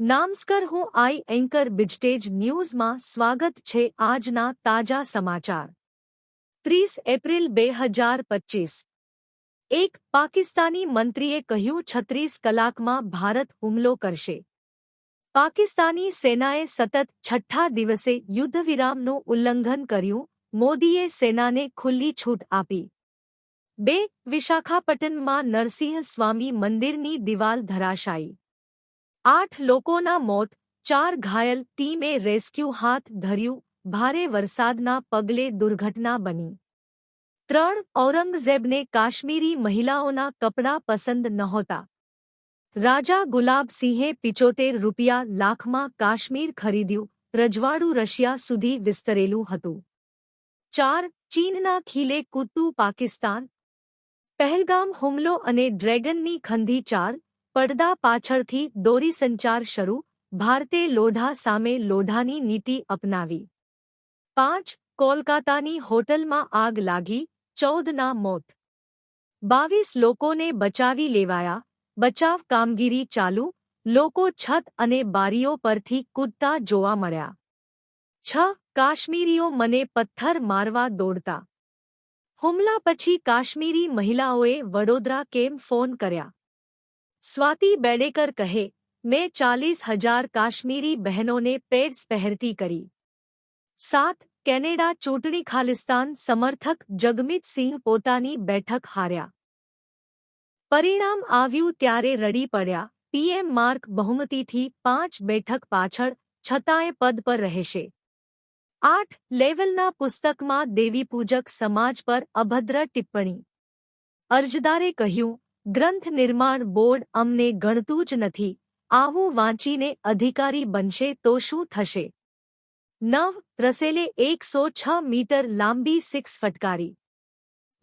નામસ્કર હું આઈ એન્કર બિજટેજ ન્યૂઝમાં સ્વાગત છે આજના તાજા સમાચાર ત્રીસ એપ્રિલ બે હજાર પચીસ એક પાકિસ્તાની મંત્રીએ કહ્યું છત્રીસ કલાકમાં ભારત હુમલો કરશે પાકિસ્તાની સેનાએ સતત છઠ્ઠા દિવસે યુદ્ધવિરામનું ઉલ્લંઘન કર્યું મોદીએ સેનાને ખુલ્લી છૂટ આપી બે વિશાખાપટ્ટનમમાં નરસિંહ સ્વામી મંદિરની દિવાલ ધરાશાયી આઠ લોકોના મોત, ચાર ઘાયલ ટીમે રેસ્ક્યુ હાથ ધર્યું, ભારે વરસાદના પગલે દુર્ઘટના બની. ત્રણ ઔરંગઝેબને કાશ્મીરી મહિલાઓના કપડાં પસંદ નહોતા. રાજા ગુલાબસિંહે પિચોતેર રૂપિયા લાખમાં કાશ્મીર ખરીદ્યું, રજવાડું રશિયા સુધી વિસ્તરેલું હતું. ચાર ચીનના ખીલે કૂદતું પાકિસ્તાન. પહેલગામ હુમલો અને ડ્રેગનની ખંધી ચાલ પડદા પાછળથી દોરી સંચાર શરૂ, ભારતે લોઢા સામે લોઢાની નીતિ અપનાવી. પાંચ, કોલકાતાની હોટલમાં આગ લાગી, ચૌદના મોત. બાવીસ લોકોને બચાવી લેવાયા, બચાવ કામગીરી ચાલુ, લોકો છત અને બારીઓ પરથી કૂદતા જોવા મળ્યા. છ, કાશ્મીરીઓ મને પથ્થર મારવા દોડતા. હુમલા પછી કાશ્મીરી મહિલાઓએ વડોદરા કેમ ફોન કર્યા? સ્વાતિ બેડેકર કહે, મેં ચાલીસ હજાર કાશ્મીરી બહેનોને પેડ્સ પહેરતી કરી. સાત, કેનેડા ચૂંટણી ખાલિસ્તાન સમર્થક જગમીત સિંહ પોતાની બેઠક હાર્યા. પરિણામ આવ્યું ત્યારે રડી પડ્યા. પીએમ માર્ક બહુમતીથી પાંચ બેઠક પાછળ છતાંય પદ પર રહેશે. આઠ, લેવલના પુસ્તકમાં દેવીપૂજક સમાજ પર અભદ્ર ટિપ્પણી. અરજદારે કહ્યું ગ્રંથ નિર્માણ બોર્ડ અમને ગણતું જ નથી. આવું વાંચીને અધિકારી બનશે તો શું થશે? નવ રસેલે એકસો છ મીટર લાંબી સિક્સ ફટકારી.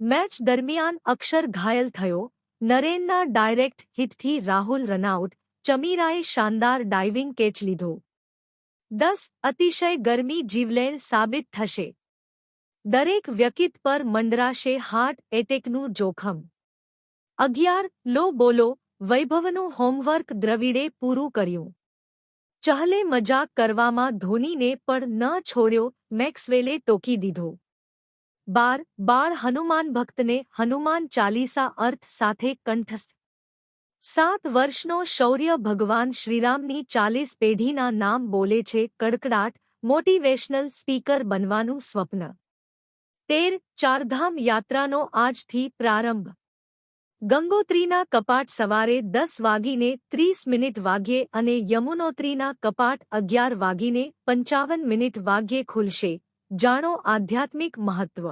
મેચ દરમિયાન અક્ષર ઘાયલ થયો. નરેનના ડાયરેક્ટ હિટથી રાહુલ રનઆઉટ. ચમીરાએ શાનદાર ડાઇવિંગ કેચ લીધો. દસ અતિશય ગરમી જીવલેણ સાબિત થશે. દરેક વ્યક્તિ પર મંડરાશે હાર્ટ એટેકનું જોખમ. અગિયાર, લો બોલો, વૈભવનું હોમવર્ક દ્રવિડે પૂરું કર્યું. ચહલે મજાક કરવામાં ધોનીને પણ ન છોડ્યો, મેક્સવેલે ટોકી દીધો. બાર, બાળ હનુમાન ભક્તને હનુમાન ચાલીસા અર્થ સાથે કંઠસ્થ. સાત વર્ષનો શૌર્ય ભગવાન શ્રીરામની ચાલીસ પેઢીના નામ બોલે છે કડકડાટ, મોટિવેશનલ સ્પીકર બનવાનું સ્વપ્ન. તેર, ચારધામ યાત્રાનો આજથી પ્રારંભ. ગંગોત્રીના કપાટ સવારે દસ વાગીને ત્રીસ મિનિટ વાગ્યે અને યમુનોત્રીના કપાટ અગિયાર વાગીને પંચાવન મિનિટ વાગ્યે ખુલશે. જાણો આધ્યાત્મિક મહત્વ.